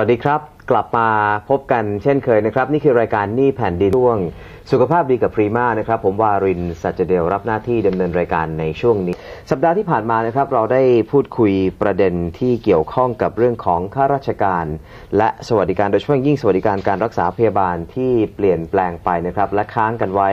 วัสดีครับ กลับมาพบกันเช่นเคยนะครับ นี่คือรายการนี้แผ่นดินช่วง สุขภาพดีกับพรีมานะครับ ผมวารินสัจเดลรับหน้าที่ดำเนินรายการในช่วงนี้ สัปดาห์ที่ผ่านมานะครับ เราได้พูดคุยประเด็นที่เกี่ยวข้องกับเรื่องของข้าราชการ และสวัสดิการโดยเฉพาะยิ่งสวัสดิการการรักษาพยาบาลที่เปลี่ยนแปลงไปนะครับ และค้างกันไว้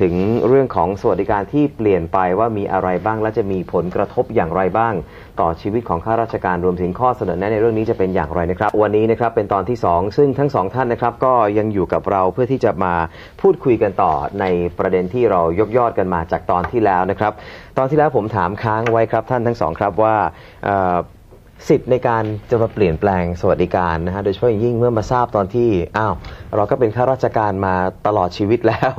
ถึงเรื่องของสวัสดิการที่เปลี่ยนไปว่ามีอะไรบ้าง และจะมีผลกระทบอย่างไรบ้าง ต่อชีวิตของข้าราชการรวมถึงข้อเสนอแนะในเรื่องนี้จะเป็นอย่างไรนะครับ วันนี้นะครับเป็นตอนที่ 2 ซึ่งทั้งสองท่านนะครับก็ยังอยู่กับเราเพื่อที่จะมาพูดคุยกันต่อในประเด็นที่เรายกยอดกันมาจากตอนที่แล้วนะครับ ตอนที่แล้วผมถามค้างไว้ครับท่านทั้งสองครับว่า สิทธิ์ในการจะมาเปลี่ยนแปลงสวัสดิการนะฮะโดยเฉพาะอย่างยิ่งเมื่อมาทราบตอนที่อ้าวเราก็เป็นข้าราชการมาตลอดชีวิตแล้ว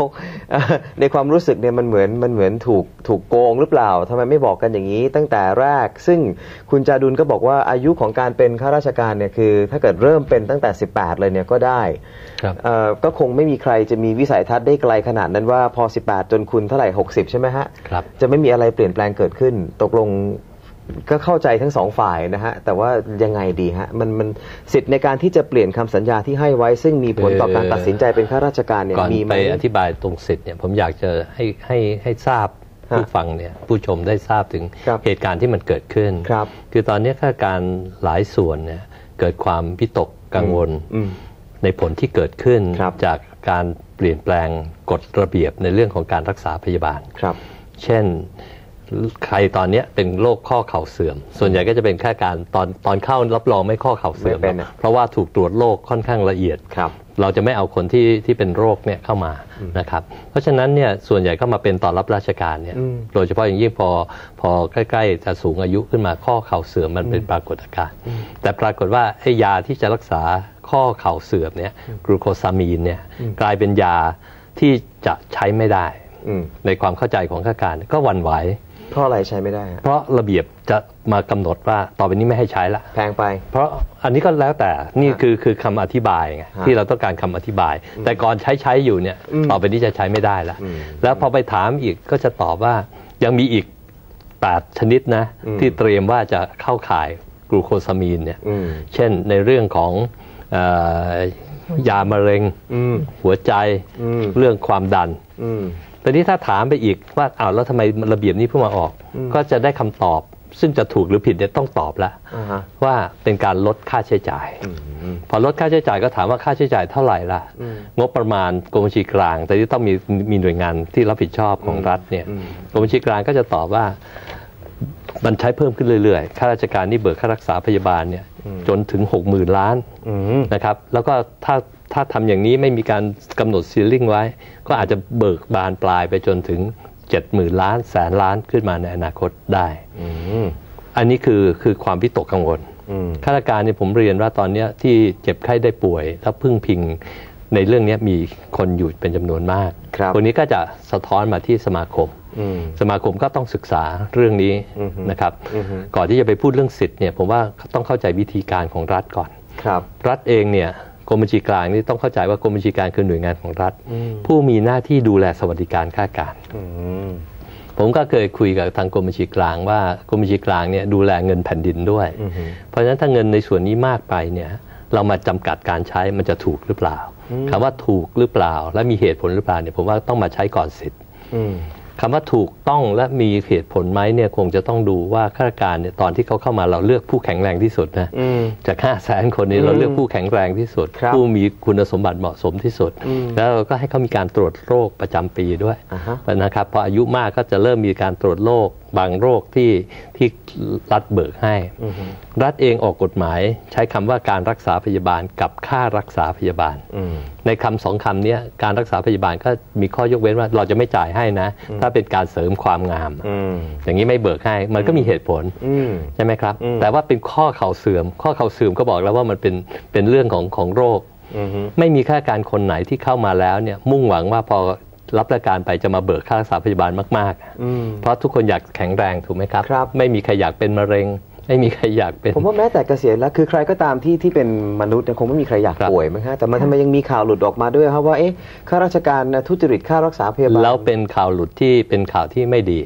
ในความรู้สึกเนี่ยมันเหมือนมันเหมือนถูกถูกโกงหรือเปล่าทำไมไม่บอกกันอย่างนี้ ตั้งแต่แรก ซึ่งคุณจาดุลก็บอกว่าอายุของการเป็นข้าราชการเนี่ยคือ ถ้าเกิดเริ่มเป็นตั้งแต่ 18 เลยเนี่ยก็ได้ครับเอ่อก็คงไม่มีใครจะมีวิสัยทัศน์ได้ไกลขนาดนั้นว่าพอ 18 จนคุณเท่าไหร่ 60 ใช่ไหมฮะครับจะไม่มีอะไรเปลี่ยนแปลงเกิดขึ้น ตกลง ก็เข้าใจทั้งสองฝ่ายนะฮะ แต่ว่ายังไงดีฮะ มันมันสิทธิ์ในการที่จะเปลี่ยนคำสัญญาที่ให้ไว้ ซึ่งมีผลต่อการตัดสินใจเป็นข้าราชการเนี่ยก่อนมีไหมไปอธิบายตรงสิทธิ์เนี่ยผมอยากจะให้ให้ให้ทราบฮะผู้ฟังเนี่ยผู้ชมได้ทราบถึงครับเหตุการณ์ที่มันเกิดขึ้นครับคือตอนนี้ข้าราชการหลายส่วนเนี่ยเกิดความพิตกกังวลอืมในผลที่เกิดขึ้นครับจากการเปลี่ยนแปลงกฎระเบียบในเรื่องของการรักษาพยาบาลครับ เช่น ใครตอนเนี้ยเป็นโรคข้อเข่าเสื่อม ส่วนใหญ่ก็จะเป็นแค่การตอนตอนเข้ารับรองไม่ข้อเข่าเสื่อม ไม่เป็นหรอะอกเพราะว่าถูกตรวจโรคค่อนข้างละเอียด ครับ เราจะไม่เอาคนที่ที่เป็นโรคเนี่ยเข้ามานะครับ เพราะฉะนั้นเนี่ยส่วนใหญ่ก็มาเป็นตอนรับราชการเนี่ย อืม โดยเฉพาะอย่างยิ่งพอพอใกล้ๆจะสูงอายุขึ้นมาข้อเข่าเสื่อมมันเป็นปรากฏการณ์แต่ปรากฏว่าไอ้ยาที่จะรักษาข้อเข่าเสื่อมเนี่ยกลูโคซามีนเนี่ยกลายเป็นยาที่จะใช้ไม่ได้ อืม ในความเข้าใจของข้าราชการก็หวั่นไหว เพราะอะไรใช้ไม่ได้ฮะเพราะระเบียบจะมากำหนดว่าต่อไปนี้ไม่ให้ใช้ละ แพงไป เพราะอันนี้ก็แล้วแต่นี่ฮะคือคือคำอธิบายไงฮะที่เราต้องการคำอธิบาย แต่ก่อนใช้ใช้อยู่เนี่ยอืมต่อไปนี้จะใช้ไม่ได้ละอืมแล้วพอไปถามอีกก็จะตอบว่ายังมีอีก8ชนิดนะ อืม ที่เตรียมว่าจะเข้าข่ายกลูโคซามีนเนี่ยอืมเช่นในเรื่องของเอ่อยามะเร็งอืมหัวใจอืมเรื่องความดัน อืม ตอนนี้ถ้าถามไปอีกว่าอ้าวแล้วทำไมระเบียบนี้เพิ่งมาออกอืมก็จะได้คำตอบ ซึ่งจะถูกหรือผิดเนี่ยต้องตอบแล้วอ่าฮะว่าเป็นการลดค่าใช้จ่ายอืมพอลดค่าใช้จ่ายก็ถามว่าค่าใช้จ่ายเท่าไหร่ล่ะอืมงบประมาณกรมบัญชีกลาง แต่ที่ต้องมีมีหน่วยงานที่รับผิดชอบของรัฐเนี่ยอืมกรมบัญชีกลางก็จะตอบว่ามันใช้เพิ่มขึ้นเรื่อยๆ ข้าราชการที่เบิกค่ารักษาพยาบาลเนี่ยจนถึง 6 0,000 ล้านอืมนะครับ แล้วก็ถ้า ถ้าทำอย่างนี้ไม่มีการกำหนดซีลิ่งไว้ ก็อาจจะเบิกบานปลายไปจนถึง70,000ล้านแสนล้านขึ้นมาในอนาคตได้อืมอันนี้คือคือความวิตกกังวลอืมข้าราชการเนี่ยผมเรียนว่าตอนเนี้ยที่เจ็บไข้ได้ป่วย แล้วพึ่งพิงในเรื่องเนี้ยมีคนอยู่เป็นจำนวนมากครับนนี้ก็จะสะท้อนมาที่สมาคมอืมสมาคมก็ต้องศึกษาเรื่องนี้อือฮึนะครับอือฮึก่อนที่จะไปพูดเรื่องสิทธิ์เนี่ยผมว่าต้องเข้าใจวิธีการของรัฐก่อน ครับ รัฐเองเนี่ย กรมบัญชีกลางนี่ต้องเข้าใจว่ากรมบัญชีกลางคือหน่วยงานของรัฐอืมผู้มีหน้าที่ดูแลสวัสดิการข้าราชการอืมผมก็เคยคุยกับทางกรมบัญชีกลางว่ากรมบัญชีกลางเนี่ยดูแลเงินแผ่นดินด้วยอือฮึเพราะฉะนั้นถ้าเงินในส่วนนี้มากไปเนี่ยเรามาจำกัดการใช้มันจะถูกหรือเปล่าคำว่าถูกหรือเปล่า และมีเหตุผลหรือเปล่าเนี่ยผมว่าต้องมาใช้ก่อนสิทธิ์อืม คำว่าถูกต้องและมีเหตุผลไหมเนี่ยคงจะต้องดูว่าข้าราชการเนี่ยตอนที่เขาเข้ามาเราเลือกผู้แข็งแรงที่สุดนะอืมจากห้าแสนคนนี้เราเลือกผู้แข็งแรงที่สุดครับผู้มีคุณสมบัติเหมาะสมที่สุดอืมแล้วเราก็ให้เขามีการตรวจโรคประจำปีด้วยอ่าฮะนะครับพออายุมากก็จะเริ่มมีการตรวจโรคบางโรคที่ที่รัฐเบิกให้อือฮึรัฐเองออกกฎหมาย ใช้คำว่าการรักษาพยาบาลกับค่ารักษาพยาบาลอืม ในคำสองคำเนี้ยการรักษาพยาบาลก็มีข้อยกเว้นว่าเราจะไม่จ่ายให้นะ ถ้าเป็นการเสริมความงามอืมอย่างนี้ไม่เบิกให้มันก็มีเหตุผลอืมใช่ไหมครับอืมแต่ว่าเป็นข้อเข่าเสื่อม ข้อเข่าเสื่อมก็บอกแล้วว่ามันเป็นเป็นเรื่องของของโรคอืมไม่มีข้าราชการคนไหนที่เข้ามาแล้วเนี่ยมุ่งหวังว่าพอรับราชการไปจะมาเบิกค่ารักษาพยาบาลมากอืมๆเพราะทุกคนอยากแข็งแรงถูกไหมครับครับไม่มีใครอยากเป็นมะเร็ง ไม่มีใครอยากเป็น ผมว่าแม้แต่เกษียณแล้วคือใครก็ตามที่ที่เป็นมนุษย์เนี่ยคงไม่มีใครอยากครับป่วยมั้งฮะแต่มันทำไมยังมีข่าวหลุดออกมาด้วยครับว่าเอ๊ะข้าราชการนะทุจริตค่ารักษาพยาบาลแล้วเป็นข่าวหลุดที่เป็นข่าวที่ไม่ดี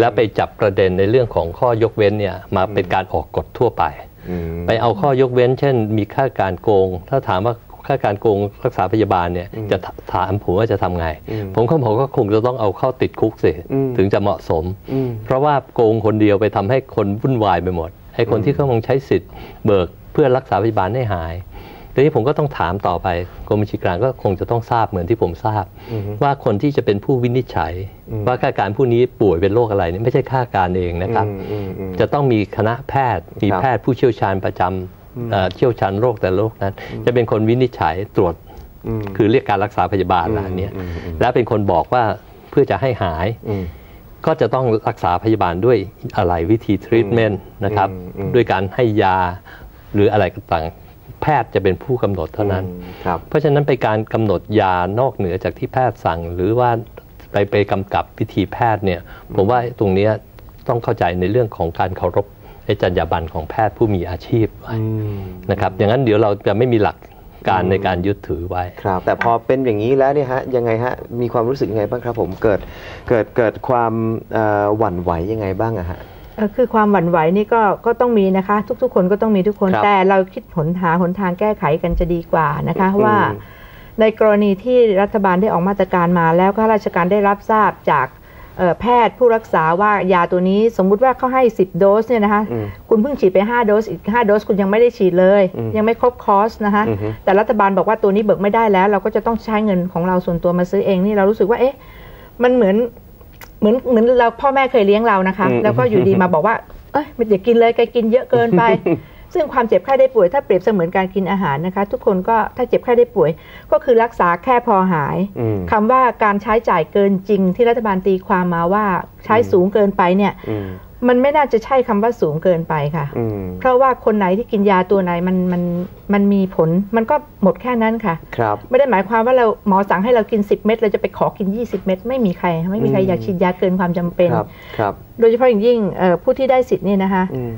แล้วไปจับประเด็นในเรื่องของข้อยกเว้นเนี่ยมาเป็นการออกกฎทั่วไปอืมไปเอาข้อยกเว้น เช่น มีค่าการโกง ถ้าถามว่าค่าการโกงรักษาพยาบาลเนี่ยอืมจะถถามผมว่าจะทำไงอืมผมก็บอกว่าคงจะต้องเอาเข้าติดคุกสิอืมถึงจะเหมาะสมอืมเพราะว่าโกงคนเดียวไปทำให้คนวุ่นวายไปหมด ให้คนที่กำลังใช้สิทธิ์เบิกเพื่อรักษาพยาบาลให้หายทีนี้ผมก็ต้องถามต่อไปกรมบัญชีกลางก็คงจะต้องทราบเหมือนที่ผมทราบอืมว่าคนที่จะเป็นผู้วินิจฉัยอืมว่าข้าการผู้นี้ป่วยเป็นโรคอะไรนี่ไม่ใช่ข้าการเองนะครับอืมอืมอืมจะต้องมีคณะแพทย์มีครับแพทย์ผู้เชี่ยวชาญประจำเอ่อเชี่ยวชาญโรคแต่ละโรคนั้น จะเป็นคนวินิจฉัยตรวจมคือเรียกการรักษาพยาบาลละอันเนี้ยอืมอืมและเป็นคนบอกว่าเพื่อจะให้หายอืม ก็จะต้องรักษาพยาบาลด้วยอะไรวิธีทรีทเมนต์นะครับอืมอืมด้วยการให้ยาหรืออะไรต่างๆแพทย์จะเป็นผู้กำหนดเท่านั้นอืมครับเพราะฉะนั้นไปการกำหนดยานอกเหนือจากที่แพทย์สั่ง หรือว่าไปไปกำกับวิธีแพทย์เนี่ยผมว่าตรงเนี้ยต้องเข้าใจในเรื่องของการเคารพไอ้จรรยาบรรณของแพทย์ผู้มีอาชีพไว้อืมนะครับ อย่างนั้นเดี๋ยวเราจะไม่มีหลัก การในการยึดถือไว้ครับ แต่พอเป็นอย่างนี้แล้วเนี่ยฮะยังไงฮะมีความรู้สึกยังไงบ้างครับ ผมเกิดเกิดเกิดความเอ่อหวั่นไหวยังไงบ้างอะฮะเอ่อคือความหวั่นไหวนี่ก็ก็ต้องมีนะคะ ทุก ๆ คนก็ต้องมีทุกคนครับแต่เราคิดหนหาหนทางแก้ไขกันจะดีกว่านะคะอืมว่าในกรณีที่รัฐบาลได้ออกมาตรการมาแล้วข้าราชการได้รับทราบจากเอ่อ แพทย์ผู้รักษาว่ายาตัวนี้สมมุติว่าเขาให้ 10 โดสเนี่ยนะคะอืมคุณเพิ่งฉีดไป 5 โดสอีก 5 โดสคุณยังไม่ได้ฉีดเลยอืมยังไม่ครบคอร์สนะคะอือฮึแต่รัฐบาลบอกว่าตัวนี้เบิกไม่ได้แล้ว เราก็จะต้องใช้เงินของเราส่วนตัวมาซื้อเองนี่เรารู้สึกว่าเอ๊ะมันเหมือนเหมือนเหมือนเราพ่อแม่เคยเลี้ยงเรานะคะอืมแล้วก็อยู่ดีมาบอกว่าเอ้ยไม่อย่ากินเลยแกกินเยอะเกินไป ซึ่งความเจ็บไข้ได้ป่วยถ้าเปรียบเสมือนการกินอาหารนะคะ ทุกคนก็ถ้าเจ็บไข้ได้ป่วย ก็คือรักษาแค่พอหายอืมคำว่าการใช้จ่ายเกินจริง ที่รัฐบาลตีความมาว่าใช้สูงเกินไปเนี่ยอืมมันไม่น่าจะใช่คำว่าสูงเกินไปค่ะอืมเพราะว่าคนไหนที่กินยาตัวไหนมันมันมันมีผล มันก็หมดแค่นั้นค่ะครับไม่ได้หมายความว่าเราหมอสั่งให้เรากิน 10 เม็ดเราจะไปขอกิน 20 เม็ดไม่มีใคร ไม่มีใครอืมอยากฉีดยาเกินความจำเป็นครับครับ โดยเฉพาะอย่างยิ่งเอ่อผู้ที่ได้สิทธิ์เนี่ยนะคะอืม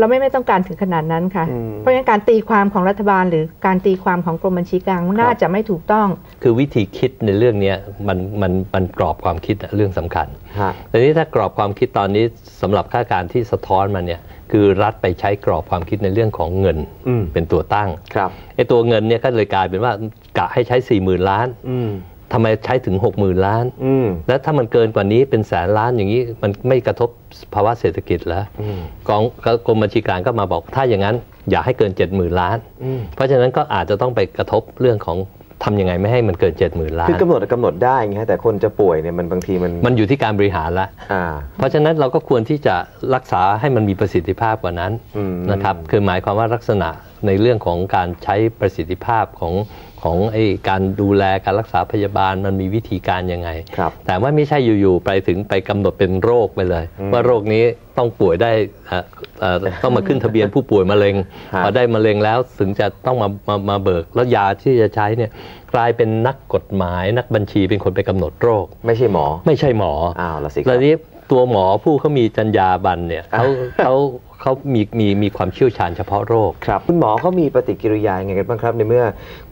เราไม่ไม่ต้องการถึงขนาดนั้นค่ะอืมเพราะฉะนั้นการตีความของรัฐบาล หรือการตีความของกรมบัญชีกลางน่าจะไม่ถูกต้อง คือวิธีคิดในเรื่องเนี้ยมันมันมันกรอบความคิดอะเรื่องสำคัญฮะแต่นี้ถ้ากรอบความคิดตอนนี้สำหรับข้าการที่สะท้อนมาเนี่ยคือรัฐไปใช้กรอบความคิดในเรื่องของเงินอืมเป็นตัวตั้งครับไอ้ตัวเงินเนี่ยก็เลยกลายเป็นว่ากะให้ใช้4ี่หมื่นล้านอืม ทำไมใช้ถึง 6 0,000 ล้านอืมแล้วถ้ามันเกินกว่านี้เป็นแสนล้านอย่างนี้ มันไม่กระทบภาวะเศรษฐกิจเหรออืมกองกรมบัญชีกลางก็มาบอก ถ้าอย่างนั้นอย่าให้เกิน 70,000 ล้านอืมเพราะฉะนั้นก็อาจจะต้องไปกระทบเรื่องของทำยังไงไม่ให้มันเกิน 70,000 ล้าคือนกำหนดกำหนดได้ไงฮะแต่คนจะป่วยเนี่ยมันบางทีมันมันอยู่ที่การบริหารละอ่าเพราะฉะนั้นเราก็ควรที่จะรักษาให้มันมีประสิทธิภาพกว่านั้นอืมนะครับคือหมายความว่าลักษณะในเรื่องของการใช้ประสิทธิภาพของ ของไอ้การดูแลการรักษาพยาบาลมันมีวิธีการยังไงครับแต่ว่าไม่ใช่อยู่ๆไปถึงไปกำหนดเป็นโรคไปเลยอืมว่าโรคนี้ต้องป่วยได้เอ่อเอ่อต้องมาขึ้นทะเบียนผู้ป่วยมะเร็งฮะพอได้มะเร็งแล้วถึงจะต้องมามามาเบิก แล้วยาที่จะใช้เนี่ยกลายเป็นนักกฎหมายนักบัญชีเป็นคนไปกำหนดโรค ไม่ใช่หมอ ไม่ใช่หมออ้าวละสิคแล้รัวบนี้ตัวหมอผู้เขามีจรรยาบรรณเนี่ยเขาเขา เขามีมีมีความเชี่ยวชาญเฉพาะโรค ครับ คุณหมอเขามีปฏิกิริยายังไงกันบ้างครับ ในเมื่อ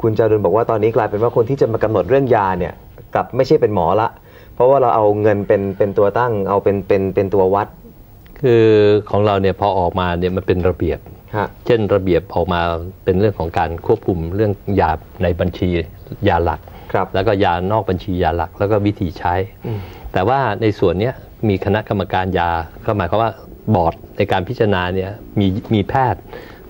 คุณจารุณบอกว่าตอนนี้กลายเป็นว่าคนที่จะมากำหนดเรื่องยาเนี่ยกลับไม่ใช่เป็นหมอละ เพราะว่าเราเอาเงินเป็นเป็นตัวตั้ง เอาเป็นเป็นเป็นตัววัด คือของเราเนี่ยพอออกมาเนี่ยมันเป็นระเบียบฮะเช่นระเบียบออกมาเป็นเรื่องของการควบคุมเรื่องยาในบัญชียาหลักครับแล้วก็ยานอกบัญชียาหลัก แล้วก็วิธีใช้อืมแต่ว่าในส่วนเนี้ยมีคณะกรรมการยาก็หมายความว่า บอร์ดในการพิจารณาเนี่ยมีมีแพทย์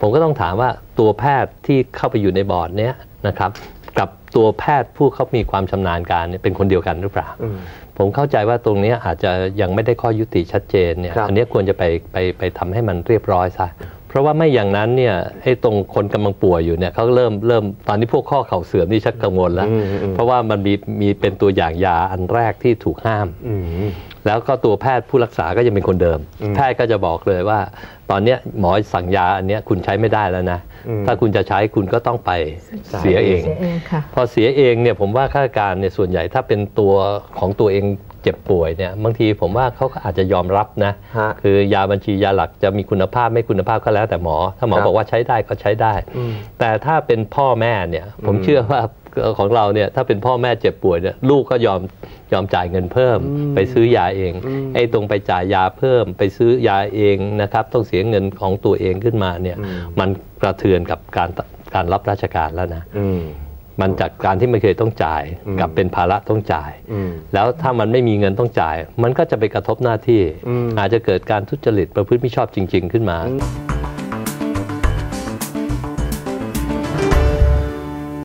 ผมก็ต้องถามว่าตัวแพทย์ที่เข้าไปอยู่ในบอร์ดเนี้ยนะครับกับตัวแพทย์ผู้เขามีความชำนาญการเนี่ยเป็นคนเดียวกันหรือเปล่าอืมผมเข้าใจว่าตรงเนี้ยอาจจะยังไม่ได้ข้อยุติชัดเจนเนี่ยครับอันเนี้ยควรจะไปไปไปทำให้มันเรียบร้อยซะเพราะว่าไม่อย่างนั้นเนี่ยไอ้ตรงคนกำลังป่วยอยู่เนี่ยเขาเริ่มเริ่มตอนนี้พวกข้อเข่าเสื่อมนี่ชักกังวลแล้วอืมอืมอืมเพราะว่ามันมีมีเป็นตัวอย่างยาอันแรกที่ถูกห้ามอืม แล้วก็ตัวแพทย์ผู้รักษาก็ยังเป็นคนเดิมอืมแพทย์ก็จะบอกเลยว่า ตอนเนี้ยหมอสั่งยาอันเนี้ยคุณใช้ไม่ได้แล้วนะอืมถ้าคุณจะใช้คุณก็ต้องไปเสียเองเสียเองค่ะพอเสียเองเนี่ยผมว่าข้าราชการเนี่ยส่วนใหญ่ถ้าเป็นตัวของตัวเองเจ็บป่วยเนี่ยบางทีผมว่าเขาก็อาจจะยอมรับนะฮะคือยาบัญชียาหลักจะมีคุณภาพไม่คุณภาพก็แล้วแต่หมอ ถ้าหมอครับบอกว่าใช้ได้ก็ใช้ได้อืมแต่ถ้าเป็นพ่อแม่เนี่ยผมอืมเชื่อว่า ของเราเนี่ยถ้าเป็นพ่อแม่เจ็บป่วยเนี่ยลูกก็ยอมยอมจ่ายเงินเพิ่ม ไปซื้อยาเองไอ้ตรงไปจ่ายยาเพิ่ม ไปซื้อยาเองนะครับ ต้องเสียเงินของตัวเองขึ้นมาเนี่ยอืมมันกระเทือนกับการการรับราชการแล้วนะอืมมันจากการที่ไม่เคยต้องจ่ายอืมกับเป็นภาระต้องจ่ายอืมแล้วถ้ามันไม่มีเงินต้องจ่าย มันก็จะไปกระทบหน้าที่อืมอาจจะเกิดการทุจริตประพฤติมิชอบจริง ๆ ขึ้นมาอืม